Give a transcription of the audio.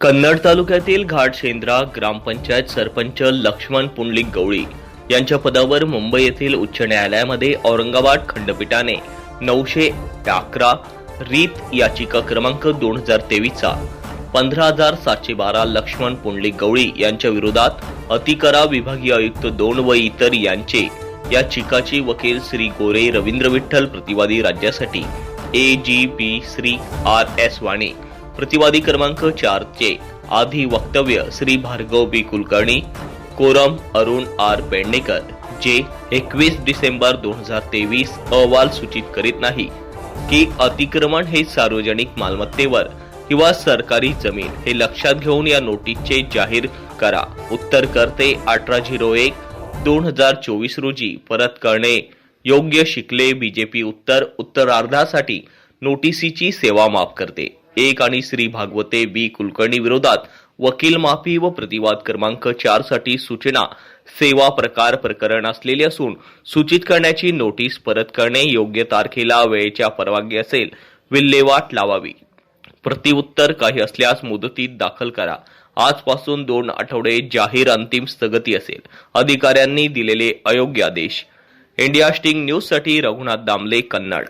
कन्नड तालुक्यातील घाटशेंद्रा ग्रामपंचायत सरपंच लक्ष्मण पुंडलिक गवळी यांच्या पदावर मुंबई येथील उच्च न्यायालयामध्ये औरंगाबाद खंडपीठाने नऊशे अकरा रीत याचिका क्रमांक दोन हजार तेवीसचा पंधरा हजार सातशे बारा लक्ष्मण पुंडलिक गवळी यांच्या विरोधात अतिकरा विभागीय आयुक्त दोन व इतर यांचे या चिकाची वकील श्री गोरे रवींद्र विठ्ठल प्रतिवादी राज्यासाठी A G P Shri R S Vani प्रतिवादी क्रमांक चार चे आधी वक्तव्य Shri Bhargav B Kulkarni coram Arun R Pednekar जे एकवीस डिसेंबर दोन हजार तेवीस अहवाल सूचित करीत नाही की अतिक्रमण हे सार्वजनिक मालमत्तेवर किंवा सरकारी जमीन हे लक्षात घेऊन या नोटीसचे जाहीर करा. उत्तर करते अठरा झिरो एक दोन हजार चोवीस रोजी परत करणे. योग्य शिकले. बीजेपी उत्तर उत्तरार्धासाठी नोटिसीची सेवा माफ करते. एक आणि श्री भागवते बी कुलकर्णी विरोधात वकील माफी व प्रतिवाद क्रमांक चारसाठी सूचना सेवा प्रकार प्रकरण असलेले असून सूचित करण्याची नोटीस परत करणे योग्य तारखेला वेळेच्या परवानगी असेल विल्हेवाट लावावी. प्रतिउत्तर काही असल्यास मुदतीत दाखल करा. आजपासून दोन आठवडे जाहीर अंतिम स्थगती असेल. अधिकाऱ्यांनी दिलेले अयोग्य आदेश. इंडिया स्टिंग न्यूजसाठी रघुनाथ दामले कन्नड.